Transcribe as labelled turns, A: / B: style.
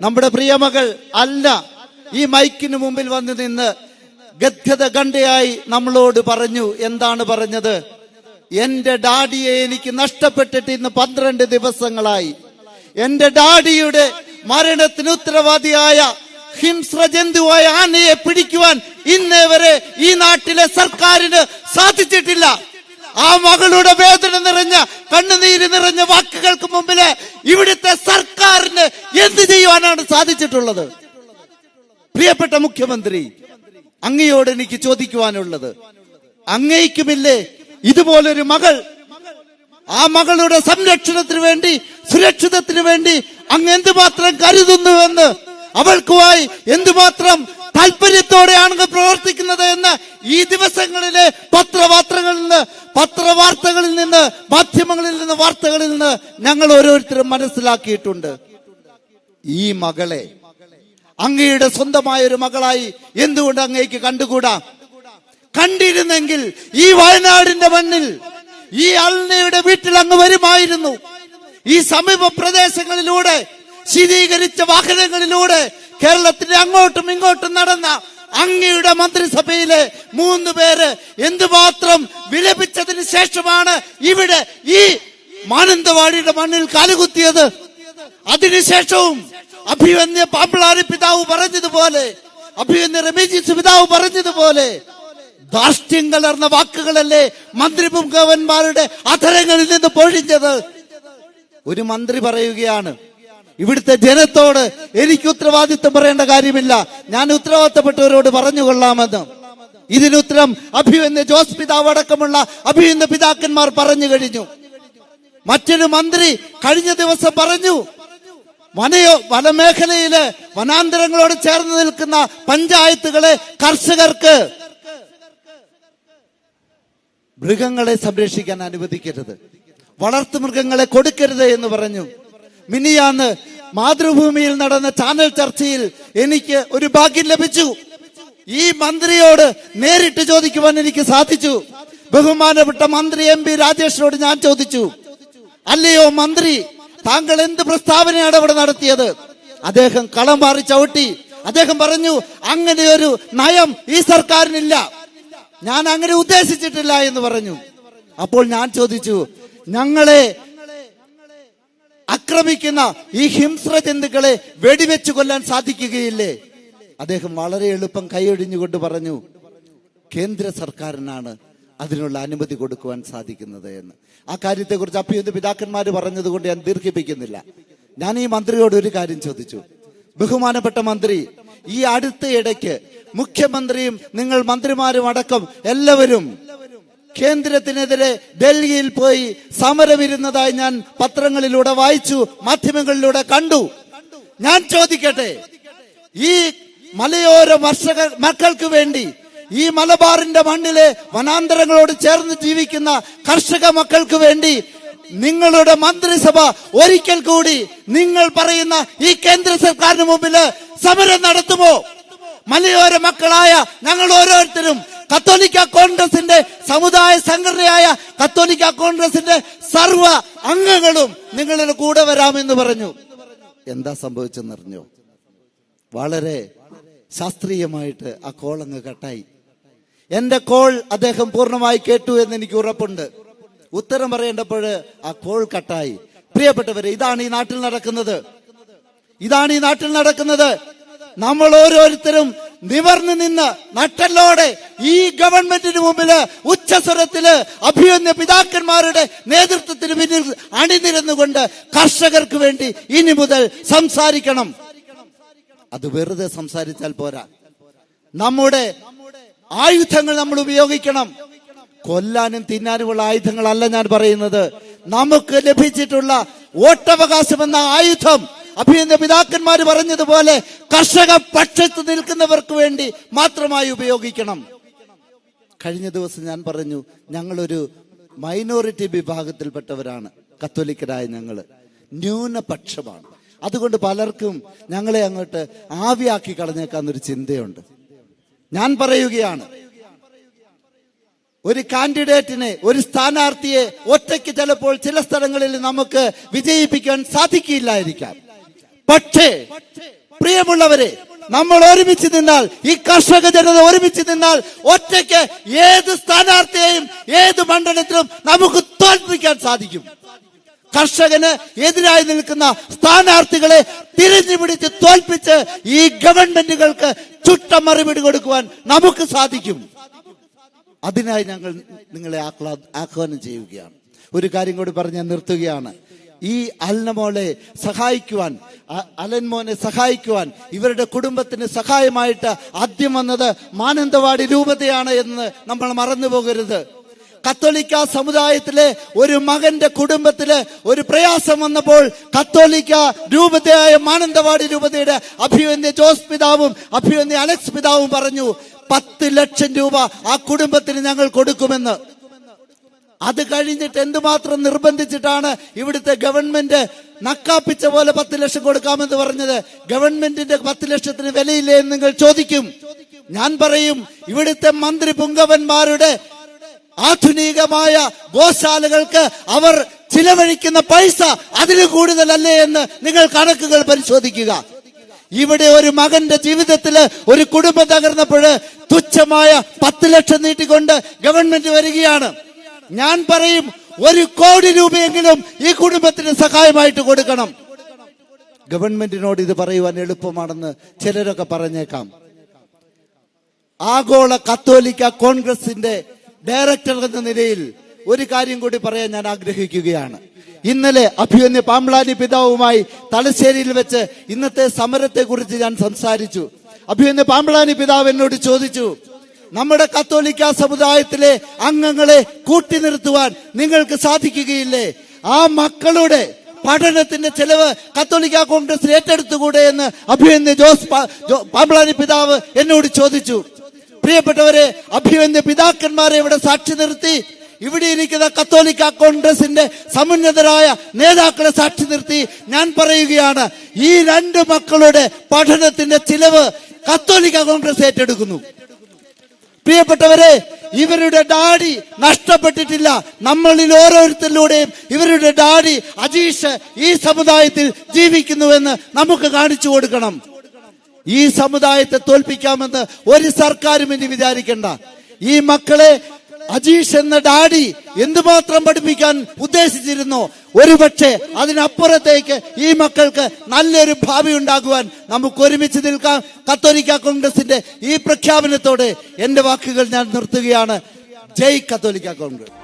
A: നമ്മുടെ പ്രിയമകൾ അല്ല. ഈ മൈക്കിന് മുമ്പിൽ വന്ന് നിന്ന് ഗദ്ഗത ഗണ്ഡയായി നമ്മളോട് പറഞ്ഞു എന്താണ് പറഞ്ഞത്? എന്റെ ഡാഡിയെ എനിക്ക് നഷ്ടപ്പെട്ടിട്ട് ഇന്ന് പന്ത്രണ്ട് ദിവസങ്ങളായി. എന്റെ ഡാഡിയുടെ മരണത്തിന് ഉത്തരവാദിയായ ഹിംസ്ര ജന്തുവായ ആനയെ പിടിക്കുവാൻ ഇന്നേ വരെ ഈ നാട്ടിലെ സർക്കാരിന് സാധിച്ചിട്ടില്ല. ആ മകളുടെ വേദന നിറഞ്ഞ കണ്ണുനീര് നിറഞ്ഞ വാക്കുകൾക്ക് മുമ്പിൽ ഇവിടുത്തെ സർക്കാരിന് എന്ത് ചെയ്യുവാനാണ് സാധിച്ചിട്ടുള്ളത്? പ്രിയപ്പെട്ട മുഖ്യമന്ത്രി അങ്ങയോട് എനിക്ക് ചോദിക്കുവാനുള്ളത്. അങ്ങയ്ക്കുമില്ലേ ഇതുപോലൊരു മകൾ? ആ മകളുടെ സംരക്ഷണത്തിന് വേണ്ടി സുരക്ഷിതത്തിന് വേണ്ടി അങ്ങ് എന്തുമാത്രം കരുതുന്നുവെന്ന് അവൾക്കുമായി എന്തുമാത്രം താല്പര്യത്തോടെയാണ് പ്രവർത്തിക്കുന്നത് എന്ന് ഈ ദിവസങ്ങളിലെ പത്രപാത്രങ്ങളിൽ നിന്ന് പത്രവാർത്തകളിൽ നിന്ന് മാധ്യമങ്ങളിൽ നിന്ന് വാർത്തകളിൽ നിന്ന് ഞങ്ങൾ ഓരോരുത്തരും മനസ്സിലാക്കിയിട്ടുണ്ട്. ഈ മകളെ അങ്ങയുടെ സ്വന്തമായ ഒരു മകളായി എന്തുകൊണ്ട് അങ്ങേക്ക് കണ്ടുകൂടാ? കണ്ടിരുന്നെങ്കിൽ ഈ വയനാടിന്റെ മണ്ണിൽ ഈ അൽനയുടെ വീട്ടിൽ അങ്ങ് വരുമായിരുന്നു. ഈ സമീപ പ്രദേശങ്ങളിലൂടെ ശീതീകരിച്ച വാഹനങ്ങളിലൂടെ കേരളത്തിന്റെ അങ്ങോട്ടും ഇങ്ങോട്ടും നടന്ന അങ്ങയുടെ മന്ത്രിസഭയിലെ മൂന്ന് പേര് എന്തുമാത്രം വിലപിച്ചതിന് ശേഷമാണ് ഇവിടെ ഈ മാനന്തവാടിയുടെ മണ്ണിൽ കാലുകുത്തിയത്? അതിനുശേഷവും അഭിവന്യ പാമ്പിളാരി പിതാവ് പറഞ്ഞതുപോലെ അഭിവന്യ രമേജി പിതാവ് പറഞ്ഞതുപോലെ ധാർഷ്ട്യം കലർന്ന വാക്കുകളല്ലേ മന്ത്രിമുഖവന്മാരുടെ അധരങ്ങളിൽ നിന്ന് പൊഴിഞ്ഞത്? ഒരു മന്ത്രി പറയുകയാണ് ഇവിടുത്തെ ജനത്തോട് എനിക്ക് ഉത്തരവാദിത്വം പറയേണ്ട കാര്യമില്ല. ഞാൻ ഉത്തരവാദിത്തപ്പെട്ടവരോട് പറഞ്ഞു കൊള്ളാമെന്ന് ഇതിനുത്തരം അഭിമന്യ ജോസ് പിതാവ് അടക്കമുള്ള അഭിമന്യ പിതാക്കന്മാർ പറഞ്ഞു കഴിഞ്ഞു. മറ്റൊരു മന്ത്രി കഴിഞ്ഞ ദിവസം പറഞ്ഞു വനയോ വനമേഖലയിലെ വനാന്തരങ്ങളോട് ചേർന്ന് നിൽക്കുന്ന പഞ്ചായത്തുകളെ കർഷകർക്ക് മൃഗങ്ങളെ സംരക്ഷിക്കാൻ അനുവദിക്കരുത്. വളർത്തു മൃഗങ്ങളെ കൊടുക്കരുത് എന്ന് പറഞ്ഞു. മിനിയാന്ന് മാതൃഭൂമിയിൽ നടന്ന ചാനൽ ചർച്ചയിൽ എനിക്ക് ഒരു ഭാഗ്യം ലഭിച്ചു. ഈ മന്ത്രിയോട് നേരിട്ട് ചോദിക്കുവാൻ എനിക്ക് സാധിച്ചു. ബഹുമാനപ്പെട്ട മന്ത്രി എം പി രാജേഷിനോട് ഞാൻ ചോദിച്ചു. അല്ലയോ മന്ത്രി താങ്കൾ എന്ത് പ്രസ്താവനയാണ് ഇവിടെ നടത്തിയത്? അദ്ദേഹം കളം മാറി ചവിട്ടി. അദ്ദേഹം പറഞ്ഞു അങ്ങനെ ഒരു നയം ഈ സർക്കാരിനില്ല. ഞാൻ അങ്ങനെ ഉദ്ദേശിച്ചിട്ടില്ല എന്ന് പറഞ്ഞു. അപ്പോൾ ഞാൻ ചോദിച്ചു ഞങ്ങളെ ആക്രമിക്കുന്ന ഈ ഹിംസ്ര ജന്തുക്കളെ വെടിവെച്ചു കൊല്ലാൻ സാധിക്കുകയില്ലേ? അദ്ദേഹം വളരെ എളുപ്പം കൈയൊഴിഞ്ഞുകൊണ്ട് പറഞ്ഞു കേന്ദ്ര സർക്കാരിനാണ് അതിനുള്ള അനുമതി കൊടുക്കുവാൻ സാധിക്കുന്നത് എന്ന്. ആ കാര്യത്തെക്കുറിച്ച് അഭ്യുന്ന പിതാക്കന്മാർ പറഞ്ഞതുകൊണ്ട് ഞാൻ ദീർഘിപ്പിക്കുന്നില്ല. ഞാൻ ഈ മന്ത്രിയോട് ഒരു കാര്യം ചോദിച്ചു. ബഹുമാനപ്പെട്ട മന്ത്രി ഈ അടുത്ത ഇടയ്ക്ക് മുഖ്യമന്ത്രിയും നിങ്ങൾ മന്ത്രിമാരും അടക്കം എല്ലാവരും കേന്ദ്രത്തിനെതിരെ ഡൽഹിയിൽ പോയി സമരമിരുന്നതായി ഞാൻ പത്രങ്ങളിലൂടെ വായിച്ചു മാധ്യമങ്ങളിലൂടെ കണ്ടു. ഞാൻ ചോദിക്കട്ടെ ഈ മലയോര കർഷക മക്കൾക്ക് വേണ്ടി ഈ മലബാറിന്റെ മണ്ണിലെ വനാന്തരങ്ങളോട് ചേർന്ന് ജീവിക്കുന്ന കർഷക മക്കൾക്ക് വേണ്ടി നിങ്ങളുടെ മന്ത്രിസഭ ഒരിക്കൽ കൂടി നിങ്ങൾ പറയുന്ന ഈ കേന്ദ്ര സർക്കാരിന് മുമ്പിൽ സമരം നടത്തുമോ? മലയോര മക്കളായ ഞങ്ങൾ ഓരോരുത്തരും കത്തോലിക്ക കോൺഗ്രസിന്റെ സമുദായ സംഘടനയായ കത്തോലിക്ക കോൺഗ്രസിന്റെ സർവ അംഗങ്ങളും നിങ്ങളുടെ കൂടെ വരാമെന്ന് പറഞ്ഞു. എന്താ സംഭവിച്ചെന്നറിഞ്ഞോ വളരെ ശാസ്ത്രീയമായിട്ട് ആ കോൾ അങ്ങ് കട്ടായി. എന്റെ കോൾ അദ്ദേഹം പൂർണമായി കേട്ടു എന്ന് എനിക്ക് ഉറപ്പുണ്ട്. ഉത്തരം പറയേണ്ടപ്പോൾ ആ കോൾ കട്ടായി. പ്രിയപ്പെട്ടവരെ ഇതാണ് ഈ നാട്ടിൽ നടക്കുന്നത്. ഇതാണ് ഈ നാട്ടിൽ നടക്കുന്നത്. നമ്മൾ ഓരോരുത്തരും നിവർന്നു നിന്ന് നട്ടല്ലോടെ ഈ ഗവൺമെന്റിന് മുമ്പിൽ ഉച്ചസ്വരത്തിൽ അഭിയന്യ പിതാക്കന്മാരുടെ നേതൃത്വത്തിന് പിന്നിൽ അണിനിരന്നുകൊണ്ട് കർഷകർക്ക് വേണ്ടി ഇനി മുതൽ സംസാരിക്കണം. അത് വെറുതെ സംസാരിച്ചാൽ പോരാ. നമ്മുടെ ആയുധങ്ങൾ നമ്മൾ ഉപയോഗിക്കണം. കൊല്ലാനും തിന്നാനുമുള്ള ആയുധങ്ങളല്ല ഞാൻ പറയുന്നത്. നമുക്ക് ലഭിച്ചിട്ടുള്ള വോട്ടവകാശം എന്ന ആയുധം അഭിനന്ദ പിതാക്കന്മാർ പറഞ്ഞതുപോലെ കർഷക പക്ഷത്ത് നിൽക്കുന്നവർക്ക് വേണ്ടി മാത്രമായി ഉപയോഗിക്കണം. കഴിഞ്ഞ ദിവസം ഞാൻ പറഞ്ഞു ഞങ്ങളൊരു മൈനോറിറ്റി വിഭാഗത്തിൽപ്പെട്ടവരാണ്. കത്തോലിക്കരായ ഞങ്ങൾ ന്യൂനപക്ഷമാണ്. അതുകൊണ്ട് പലർക്കും ഞങ്ങളെ അങ്ങോട്ട് ആവിയാക്കി കളഞ്ഞേക്കാന്നൊരു ചിന്തയുണ്ട്. ഞാൻ പറയുകയാണ് ഒരു കാൻഡിഡേറ്റിനെ ഒരു സ്ഥാനാർത്ഥിയെ ഒറ്റയ്ക്ക് ചിലപ്പോൾ ചില സ്ഥലങ്ങളിൽ നമുക്ക് വിജയിപ്പിക്കാൻ സാധിക്കില്ലായിരിക്കാം. പക്ഷേ പ്രിയമുള്ളവരെ നമ്മൾ ഒരുമിച്ച് നിന്നാൽ ഈ കർഷക ജനത ഒരുമിച്ച് നിന്നാൽ ഒറ്റയ്ക്ക് ഏത് സ്ഥാനാർത്ഥിയെയും ഏത് മണ്ഡലത്തിലും നമുക്ക് തോൽപ്പിക്കാൻ സാധിക്കും. കർഷകന് എതിരായി നിൽക്കുന്ന സ്ഥാനാർത്ഥികളെ തിരിഞ്ഞു പിടിച്ച് തോൽപ്പിച്ച് ഈ ഗവൺമെന്റുകൾക്ക് ചുട്ട മറുപടി കൊടുക്കുവാൻ നമുക്ക് സാധിക്കും. അതിനായി ഞങ്ങൾ നിങ്ങളെ ആഹ്ലാ- ആഹ്വാനം ചെയ്യുകയാണ്. ഒരു കാര്യം കൂടി പറഞ്ഞ് നിർത്തുകയാണ്. ഈ അൽനമോളെ സഹായിക്കുവാൻ അലൻമോനെ സഹായിക്കുവാൻ ഇവരുടെ കുടുംബത്തിന് സഹായമായിട്ട് ആദ്യം വന്നത് മാനന്തവാടി രൂപതയാണ് എന്ന് നമ്മൾ മറന്നു പോകരുത്. കത്തോലിക്ക സമുദായത്തിലെ ഒരു മകന്റെ കുടുംബത്തിലെ ഒരു പ്രയാസം വന്നപ്പോൾ കത്തോലിക്ക രൂപതയായ മാനന്തവാടി രൂപതയുടെ അഭിവന്യ ജോസ് പിതാവും അഭിവന്യ അലക്സ് പിതാവും പറഞ്ഞു പത്ത് ലക്ഷം രൂപ ആ കുടുംബത്തിന് ഞങ്ങൾ കൊടുക്കുമെന്ന്. അത് കഴിഞ്ഞിട്ട് എന്തുമാത്രം നിർബന്ധിച്ചിട്ടാണ് ഇവിടുത്തെ ഗവൺമെന്റ് നക്കാപ്പിച്ച പോലെ പത്ത് ലക്ഷം കൊടുക്കാമെന്ന് പറഞ്ഞത്? ഗവൺമെന്റിന്റെ പത്ത് ലക്ഷത്തിന് വിലയില്ലേ എന്ന് നിങ്ങൾ ചോദിക്കും. ഞാൻ പറയും ഇവിടുത്തെ മന്ത്രി പുങ്കവന്മാരുടെ ആധുനികമായ ഗോശാലകൾക്ക് അവർ ചിലവഴിക്കുന്ന പൈസ അതിന് കൂടുതലല്ലേ എന്ന് നിങ്ങൾ കണക്കുകൾ പരിശോധിക്കുക. ഇവിടെ ഒരു മകന്റെ ജീവിതത്തിൽ ഒരു കുടുംബം തകർന്നപ്പോൾ തുച്ഛമായ പത്ത് ലക്ഷം നീട്ടിക്കൊണ്ട് ഗവൺമെന്റ് വരികയാണ്. ഞാൻ പറയും ഒരു കോടി രൂപയെങ്കിലും ഈ കുടുംബത്തിന് സഹായമായിട്ട് കൊടുക്കണം. ഗവൺമെന്റിനോട് ഇത് പറയുവാൻ എളുപ്പമാണെന്ന് ചിലരൊക്കെ പറഞ്ഞേക്കാം. ആഗോള കത്തോലിക്ക കോൺഗ്രസിന്റെ ഡയറക്ടർ എന്ന നിലയിൽ ഒരു കാര്യം കൂടി പറയാൻ ഞാൻ ആഗ്രഹിക്കുകയാണ്. ഇന്നലെ അഭിമന്യ പാമ്പ്ലാനി പിതാവുമായി തലശ്ശേരിയിൽ വെച്ച് ഇന്നത്തെ സമരത്തെ കുറിച്ച് ഞാൻ സംസാരിച്ചു. അഭിമന്യ പാമ്പ്ലാനി പിതാവ് എന്നോട് ചോദിച്ചു നമ്മുടെ കത്തോലിക്ക സമുദായത്തിലെ അംഗങ്ങളെ കൂട്ടി നിർത്തുവാൻ നിങ്ങൾക്ക് സാധിക്കുകയില്ലേ? ആ മക്കളുടെ പഠനത്തിന്റെ ചെലവ് കത്തോലിക്ക കോൺഗ്രസ് ഏറ്റെടുത്തുകൂടെ എന്ന് അഭിമന്യ ജോസ് പാമ്പളാനി പിതാവ് എന്നോട് ചോദിച്ചു. പ്രിയപ്പെട്ടവരെ അഭിമന്യ പിതാക്കന്മാരെ ഇവിടെ സാക്ഷി നിർത്തി. ഇവിടെ ഇരിക്കുന്ന കത്തോലിക്ക കോൺഗ്രസിന്റെ സമുന്നതരായ നേതാക്കളെ സാക്ഷി നിർത്തി. ഞാൻ പറയുകയാണ് ഈ രണ്ട് മക്കളുടെ പഠനത്തിന്റെ ചിലവ് കത്തോലിക്ക കോൺഗ്രസ് ഏറ്റെടുക്കുന്നു. പ്രിയപ്പെട്ടവരെ ഇവരുടെ ഡാഡി നഷ്ടപ്പെട്ടിട്ടില്ല. നമ്മളിൽ ഓരോരുത്തരിലൂടെയും ഇവരുടെ ഡാഡി അജീഷ് ഈ സമുദായത്തിൽ ജീവിക്കുന്നുവെന്ന് നമുക്ക് കാണിച്ചു കൊടുക്കണം. ഈ സമുദായത്തെ തോൽപ്പിക്കാമെന്ന് ഒരു സർക്കാരും ഇനി വിചാരിക്കണ്ട. ഈ മക്കളെ അജീഷ് എന്ന ഡാഡി എന്തുമാത്രം പഠിപ്പിക്കാൻ ഉദ്ദേശിച്ചിരുന്നു? ഒരുപക്ഷെ അതിനപ്പുറത്തേക്ക് ഈ മക്കൾക്ക് നല്ലൊരു ഭാവി ഉണ്ടാകുവാൻ നമുക്ക് ഒരുമിച്ച് നിൽക്കാം. കത്തോലിക്ക കോൺഗ്രസിന്റെ ഈ പ്രഖ്യാപനത്തോടെ എന്റെ വാക്കുകൾ ഞാൻ നിർത്തുകയാണ്. ജയ് കത്തോലിക്ക കോൺഗ്രസ്.